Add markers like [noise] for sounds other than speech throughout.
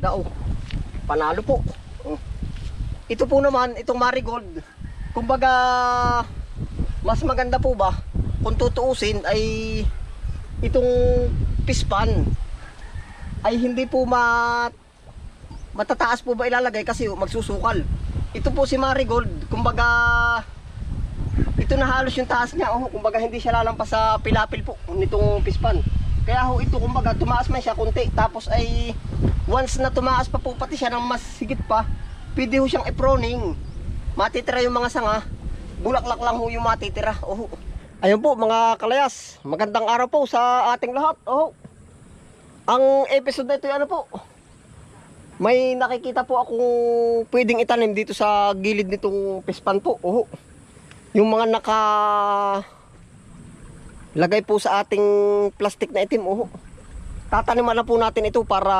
Dao. Panalo po. Oh. Ito po naman, itong marigold. Kumbaga, mas maganda po ba kung tutuusin ay itong pispan ay hindi po ma matataas po ba ilalagay kasi magsusukal. Ito po si marigold, kumbaga ito na halos yung taas niya, oh, kumbaga hindi siya lalampas sa pilapil po nitong pispan. Kaya ho ito kumbaga tumaas man siya konti tapos ay once na tumaas pa po pati siya ng mas higit pa, pwede ho siyang iproning. Matitira yung mga sanga, bulaklak lang ho yung matitira. Oh. Ayun po mga kalayas, magandang araw po sa ating lahat. Oh. Ang episode na ito ay ano po? May nakikita po akong pwedeng itanim dito sa gilid nitong pispan po. Oh. Yung mga naka lagay po sa ating plastic na itim. Oh. Tataniman na po natin ito para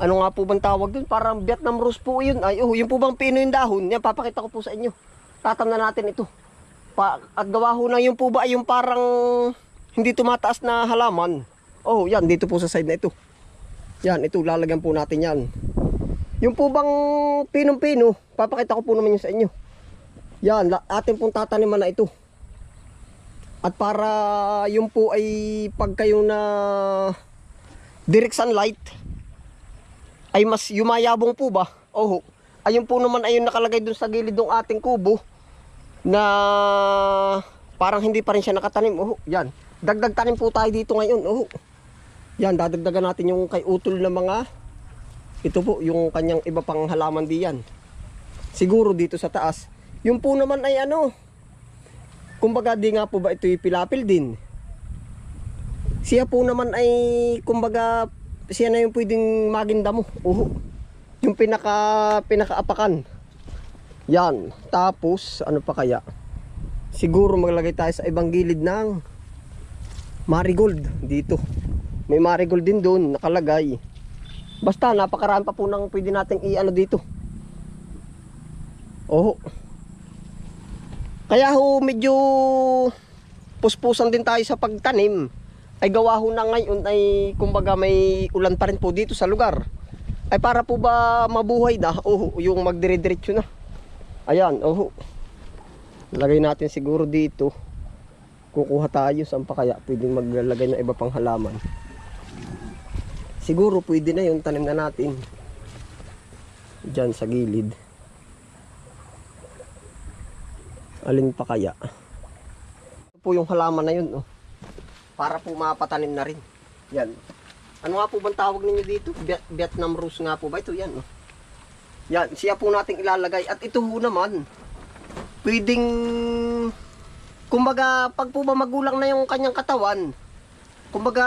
ano nga po bang tawag dun? Parang Vietnam rose po yun. Ay, oh, yung po bang pino yung dahon. Yan, papakita ko po sa inyo. Tatam na natin ito. Pa, at gawa na yung po ba yung parang hindi tumataas na halaman. Oh, yan, dito po sa side na ito. Yan, ito, lalagyan po natin yan. Yung po bang pinong-pino, papakita ko po naman yun sa inyo. Yan, atin pong tataniman na ito. At para yung po ay pag kayo na direct sunlight, ay mas yumayabong po ba? Oh, ayun po naman ayun nakalagay dun sa gilid ng ating kubo na parang hindi pa rin siya nakatanim. Oh, yan. Dagdag tanim po tayo dito ngayon. Oh. Yan, dadagdagan natin yung kay utol na mga ito po, yung kanyang iba pang halaman diyan. Siguro dito sa taas. Yung po naman ay ano, kumbaga di nga po ba ito'y pilapil din. Siya po naman ay kumbaga siya na yung pwedeng maginda mo. Uho. Yung pinaka pinakaapakan. Yan. Tapos ano pa kaya? Siguro maglagay tayo sa ibang gilid ng marigold dito. May marigold din doon nakalagay. Basta napakarami pa po ng pwede nating i-ano dito. Oho. Kaya ho medyo puspusan din tayo sa pagtanim. Ay gawa ho na ngayon ay kumbaga may ulan pa rin po dito sa lugar. Ay para po ba mabuhay na? Oh, yung magdire-diretso na. Ayan, oh. Lagay natin siguro dito. Kukuha tayo saan pa kaya pwedeng maglalagay ng iba pang halaman. Siguro pwede na yung tanim na natin. Diyan sa gilid. Alin pa kaya? Ito po yung halaman na yun, oh. Para po mapatanim na rin. Yan. Ano nga po bang tawag ninyo dito? Viet- Vietnam rose nga po ba? Ito yan, oh. Yan, siya po nating ilalagay. At ito ho naman, pwedeng, kumbaga, pag po ba magulang na yung kanyang katawan, kumbaga,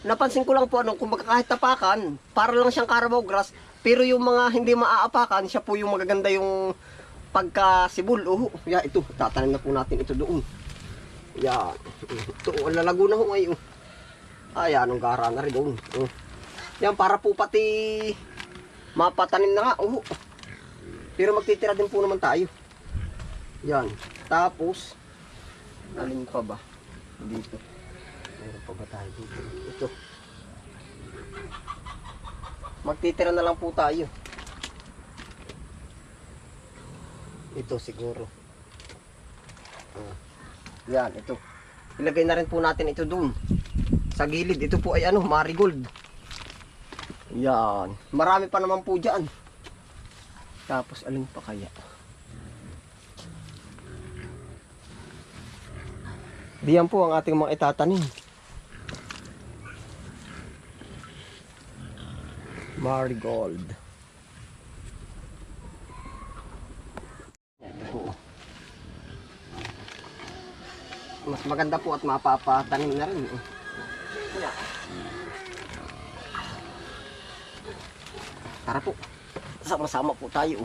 napansin ko lang po, ano, kumbaga kahit tapakan, para lang siyang Carabao grass, pero yung mga hindi maaapakan, siya po yung magaganda yung pagka sibul. Oh, ya, ito, tatanim na po natin ito doon. Yan. Ito, oh, lalago na ho ngayon. Ay, anong gara na rin doon. Oh. Yan, para po pati mapatanim na nga. Oh. Pero magtitira din po naman tayo. Yan. Tapos, alin pa ba? Dito. Meron pa ba tayo dito? Ito. Magtitira na lang po tayo. Ito siguro. Ah. Yan, ito. Ilagay na rin po natin ito doon. Sa gilid. Ito po ay ano, marigold. Yan. Marami pa naman po dyan. Tapos alin pa kaya? Diyan po ang ating mga itatanim. Marigold. Yan po. Mas maganda po at mapapatanim na rin. eh. Tara po. Sama-sama po tayo.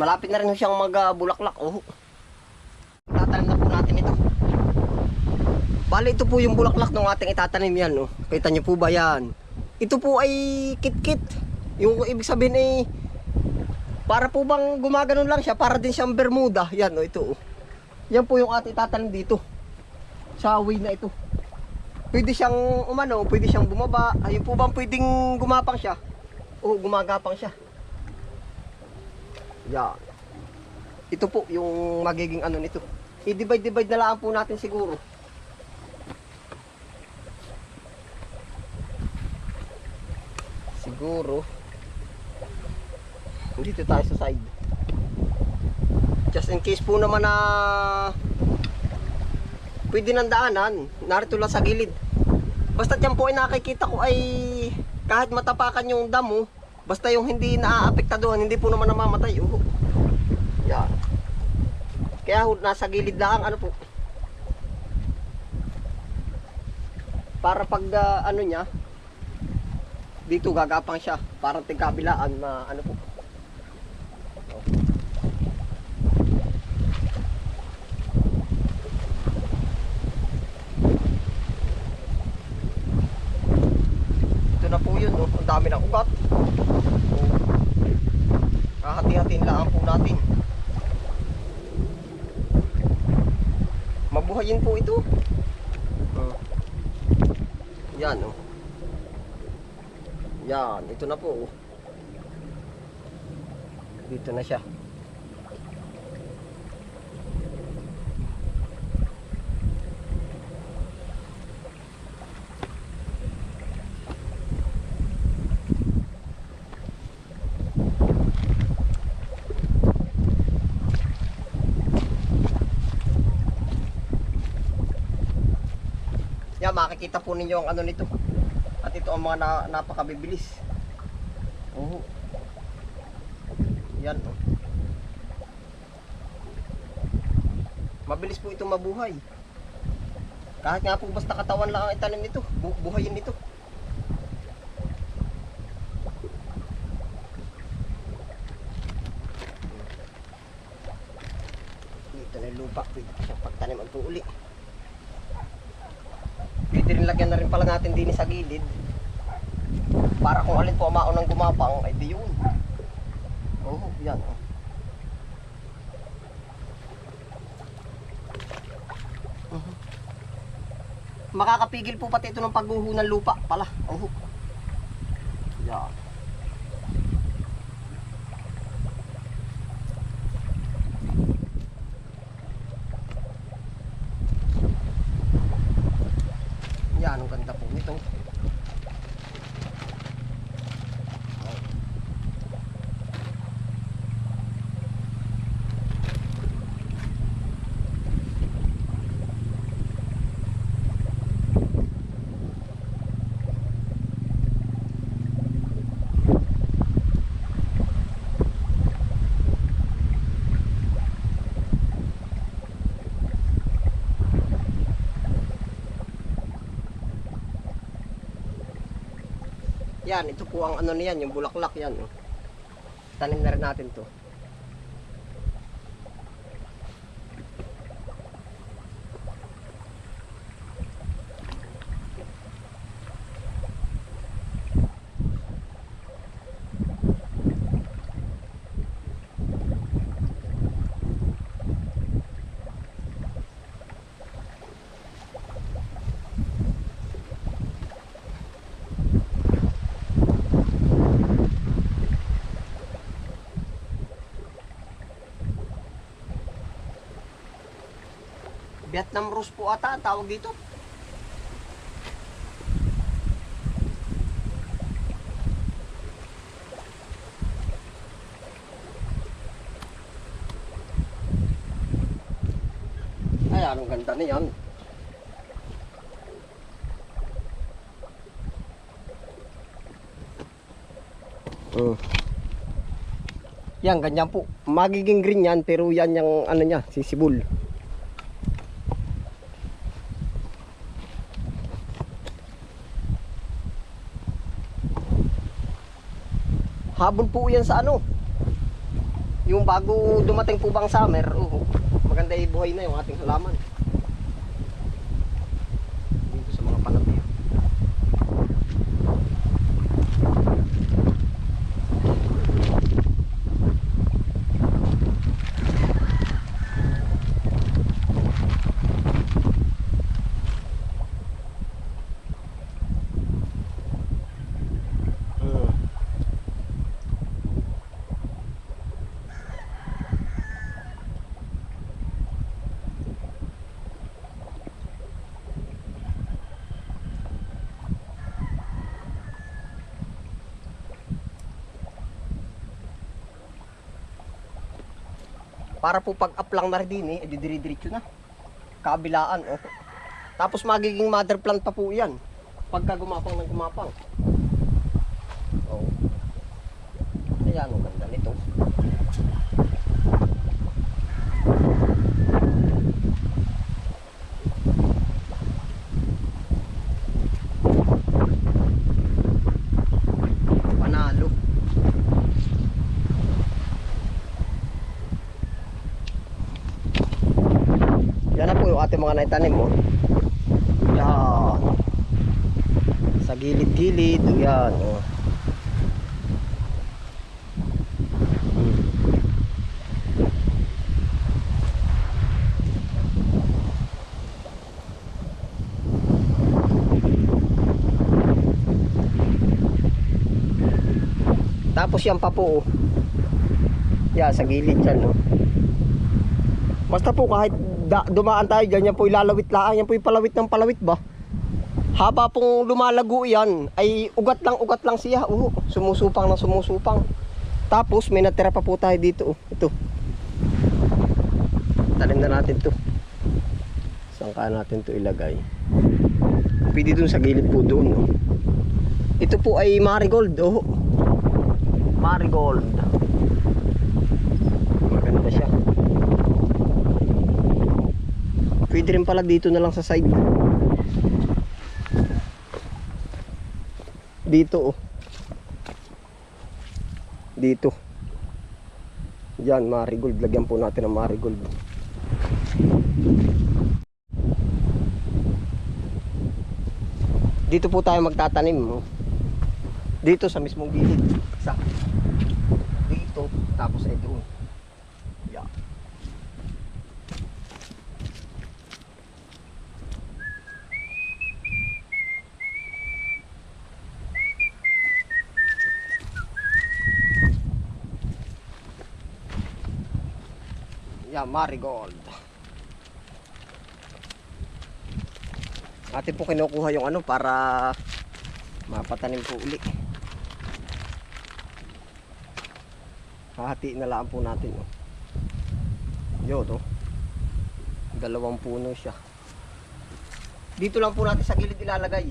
Malapit na rin siyang mag-bulaklak. Oh. Tatanim na po natin ito. Bali ito po yung bulaklak ng ating itatanim yan. Oh. Kita niyo po ba yan? Ito po ay kit-kit. Yung ibig sabihin ay para po bang gumaganon lang siya para din siyang bermuda. Yan oh, ito. Oh. Yan po yung ating itatanim dito. Sa way na ito. pwede siyang umano, pwede siyang bumaba. Ayun po bang pwedeng gumapang siya? Oo, gumagapang siya. Yan. Ito po yung magiging ano nito. I-divide-divide na lang po natin siguro. Siguro. Dito tayo sa side. Just in case po naman na pwede ng daanan, narito lang sa gilid. Basta dyan po ay nakikita ko ay kahit matapakan yung damo, basta yung hindi naaapektaduhan, hindi po naman namamatay. Oh. Yan. Kaya ho, nasa gilid lang, ano po. Para pag ah, ano niya, dito gagapang siya. Parang tigkabilaan na ano po. Ito oh. ang dami ng ugat. Hahati-hatiin lang po natin. Mabuhayin po ito. Oh. Yan, oh. Yan, ito na po. oh. Dito na siya. Yan, makikita po ninyo ang ano nito. At ito ang mga na, napakabibilis. Oo. Yan, oh. Mabilis po ito mabuhay. Kahit nga po basta katawan lang ang itanim nito, bu buhayin nito. Dito na yung lupa, pwede ko siyang pagtanim ang tuuli. Pwede rin lagyan na rin pala natin din sa gilid. Para kung alin po ang maunang gumapang, ay di yun. Oo, oh, yan. Oh. Makakapigil po pati ito ng pagguho ng lupa pala. Oo. Yan. Yan, ang ganda po nito. Yan, ito po ang ano niyan, yung bulaklak yan. Tanim na rin natin to. Vietnam Rose po ata ang tawag dito. Ay, anong ganda na yan. Mm. Yan, ganyan po. Magiging green yan, pero yan yung ano niya, sisibol. Habol po yan sa ano. Yung bago dumating po bang summer, oh, maganda yung buhay na yung ating halaman. Dito sa mga panabi. Para po pag up lang na rin din eh, edi dire-diretso na. Kabilaan, oh. Tapos magiging mother plant pa po yan. Pagka gumapang ng gumapang. Oh. Ayan, ang ganda nito. Panalo. Yan na po yung mga naitanim mo. Yan. Sa gilid-gilid. Yan. Oh. Tapos yan pa po. oh. Yan, sa gilid yan. Oh. Basta po kahit da, dumaan tayo dyan, yan po ilalawit lang. Yan po palawit ng palawit ba? Haba pong lumalago yan, ay ugat lang ugat lang siya. Oo, sumusupang na sumusupang. Tapos may natira pa po tayo dito. Oh. Ito. Tanim na natin to. Saan ka natin to ilagay? Pwede dun sa gilid po doon. Oh. Ito po ay marigold. Oh. Marigold. Maganda siya. Pwede rin pala dito na lang sa side. Dito oh. Dito. Yan, marigold. Lagyan po natin ng marigold. Dito po tayo magtatanim. Oh. Dito sa mismong gilid. Sa dito, tapos ay doon. Yeah. Yeah, marigold. Atin po kinukuha yung ano para mapatanim po uli. Hahatiin na lang po natin. Oh. Yun, oh. Dalawang puno siya. Dito lang po natin sa gilid ilalagay.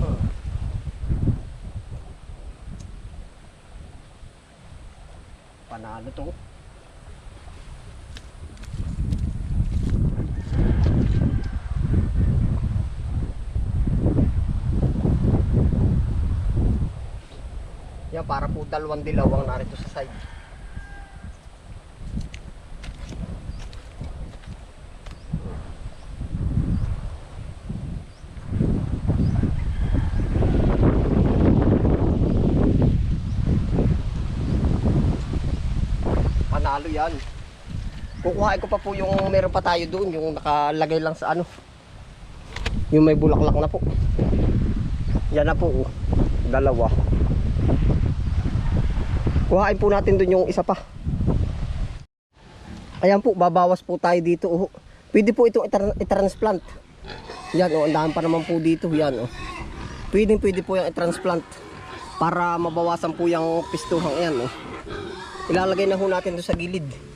Oh. Panalo to. Yan, para po dalawang dilawang narito sa side. Panalo yan. Kukuhain ko pa po yung meron pa tayo doon, yung nakalagay lang sa ano. Yung may bulaklak na po. Yan na po, oh. dalawa. Kuhain po natin doon yung isa pa. Ayan po, babawas po tayo dito. Oh. Pwede po itong i-transplant. Yan, oh, dami pa naman po dito. Yan, oh. Pwede, pwede po yung i-transplant. Para mabawasan po yung pistuhang yan, oh. Ilalagay na ho natin doon sa gilid.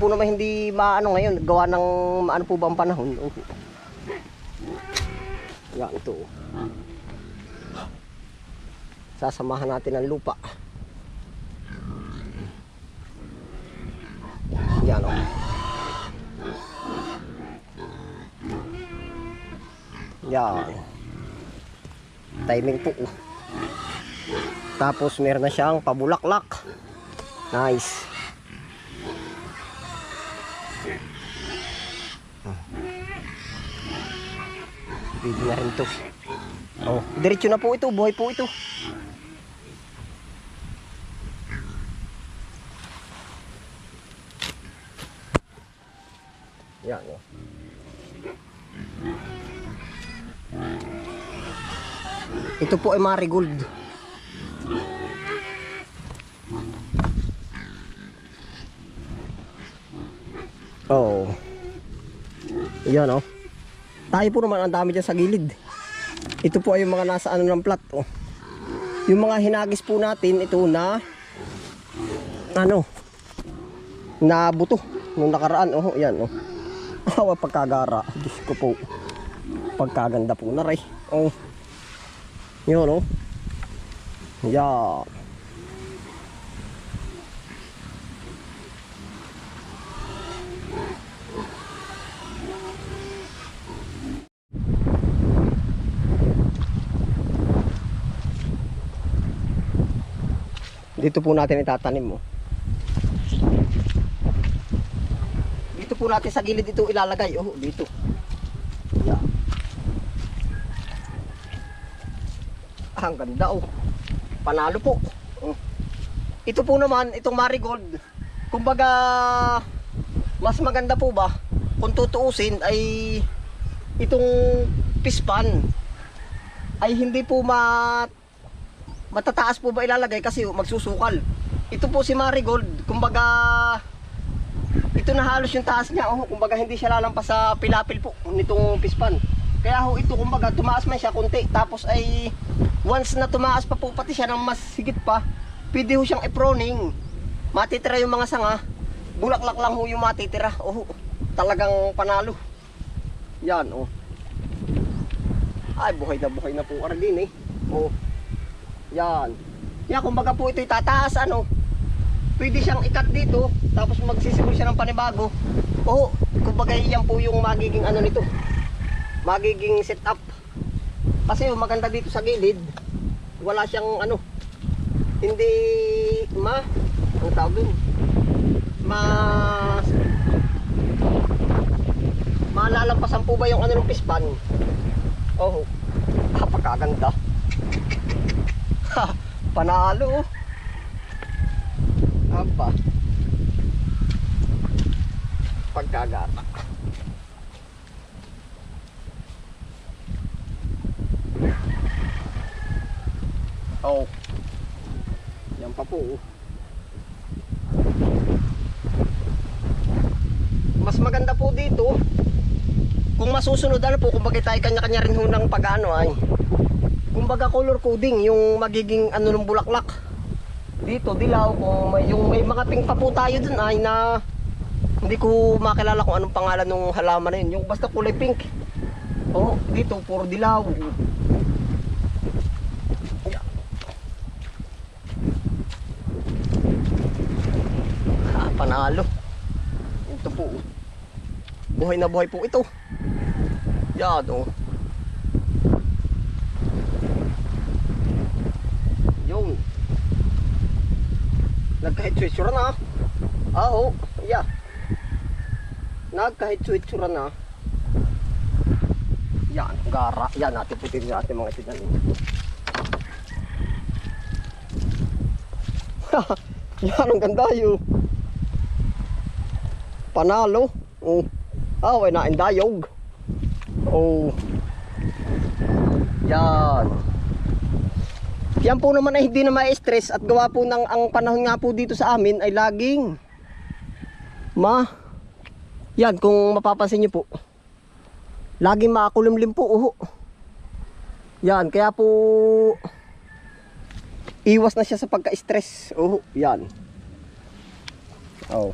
Po naman hindi maano ngayon, gawa ng maano po ba ang panahon. Yan ito. Sasamahan natin ang lupa. Yan oh. Yan. Timing po. Tapos meron na siyang pabulaklak. Nice. Pwede na rin to. Oh, diretso na po ito. Buhay po ito. Yan, oh. Ito po ay marigold. Oh. Yan, oh. Tayo po naman ang dami dyan sa gilid. Ito po ay yung mga nasa ano ng plat oh. Yung mga hinagis po natin ito na ano na buto nung nakaraan oh yan oh. [laughs] Awa pagkagara. Diyos ko po. Pagkaganda po na rin. Oh. Yun oh. Yan. Dito po natin itatanim mo. Dito po natin sa gilid ito ilalagay. Oh, dito. Yan. Ah, ang ganda oh. Panalo po. Oh. Ito po naman, itong marigold. Kumbaga, mas maganda po ba kung tutuusin ay itong pispan ay hindi po ma matataas po ba ilalagay kasi magsusukal. Ito po si Marigold, kumbaga ito na halos yung taas niya, oh, kumbaga hindi siya lalampas sa pilapil po nitong pispan. Kaya ho ito kumbaga tumaas man siya konti tapos ay once na tumaas pa po pati siya ng mas higit pa, pwede ho siyang i-proning. Matitira yung mga sanga, bulaklak lang ho yung matitira. Oh, talagang panalo. Yan, oh. Ay, buhay na buhay na po Ardin eh. Oh. Yan. Yan, kumbaga po ito'y tataas, ano. Pwede siyang ikat dito, tapos magsisimul siya ng panibago. Oo, kumbaga yan po yung magiging ano nito. Magiging setup. Kasi yung maganda dito sa gilid, wala siyang ano, hindi ma, ang tawag dun, ma, malalampasan po ba yung ano ng pispan? Oh, napakaganda. Panalo. Aba. Pagkagata. Oh. Yan pa po. Mas maganda po dito. Kung masusunod ano po, kung bagay tayo kanya-kanya rin ho ng pag-ano ay kumbaga color coding yung magiging ano ng bulaklak. Dito dilaw kung may, yung may mga pink pa po tayo dun ay na hindi ko makilala kung anong pangalan ng halaman na yun. Yung basta kulay pink. Oh dito puro dilaw. Yeah. ah, panalo. Ito po. Buhay na buhay po ito. Yan oh Yung. Nagkahitsura na. Ah, oo. Yeah. Nagkahitsura na. Yan, gara. Yan, natin putin natin mga tinanim. [laughs] Yan, ang ganda yun. Panalo. Oh. Ah, way na indayog. Oh. Yan. Yan po naman ay hindi na ma-stress at gawa po ng ang panahon nga po dito sa amin ay laging ma Yan kung mapapansin niyo po. Laging makulimlim po uho. Yan kaya po iwas na siya sa pagka-stress. Uho, yan. Oh.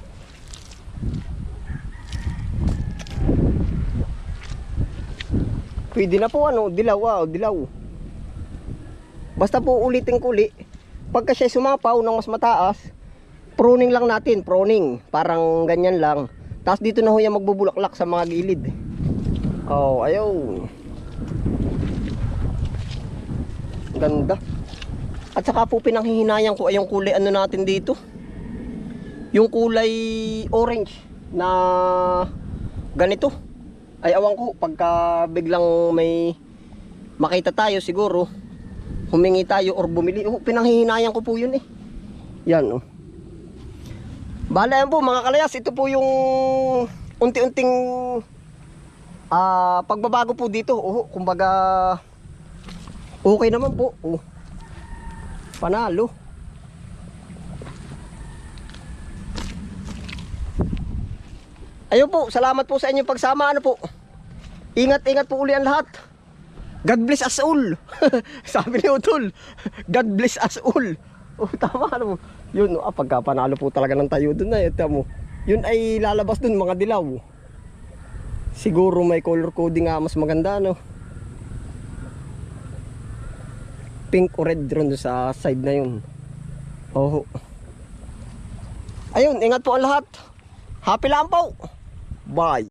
Pwede na po ano, dilaw ah, dilaw. Basta po ulitin kuli. Pagka siya sumapaw ng mas mataas, pruning lang natin, pruning. Parang ganyan lang. Tapos dito na ho yan magbubulaklak sa mga gilid. Oh, ayaw. Ganda. At saka po pinanghihinayan ko ay yung kulay ano natin dito. Yung kulay orange na ganito. Ay awan ko pagka biglang may makita tayo siguro humingi tayo or bumili. Oh, pinanghihinayan ko po yun eh. Yan oh. Bala yan po mga kalayas. Ito po yung unti-unting ah, pagbabago po dito. Oh, kumbaga Okay naman po. Oh. Panalo. Ayun po, salamat po sa inyong pagsama. Ano po? Ingat-ingat po uli ang lahat. God bless us all. [laughs] Sabi ni Utol. God bless us all. Oh, tama mo. Yun, ah, pagka panalo po talaga ng tayo dun na. Ito mo. Yun ay lalabas dun mga dilaw. Siguro may color coding nga mas maganda no. Pink o red ron dun sa side na yun. Oh. Ayun, ingat po ang lahat. Happy lang po. Bye.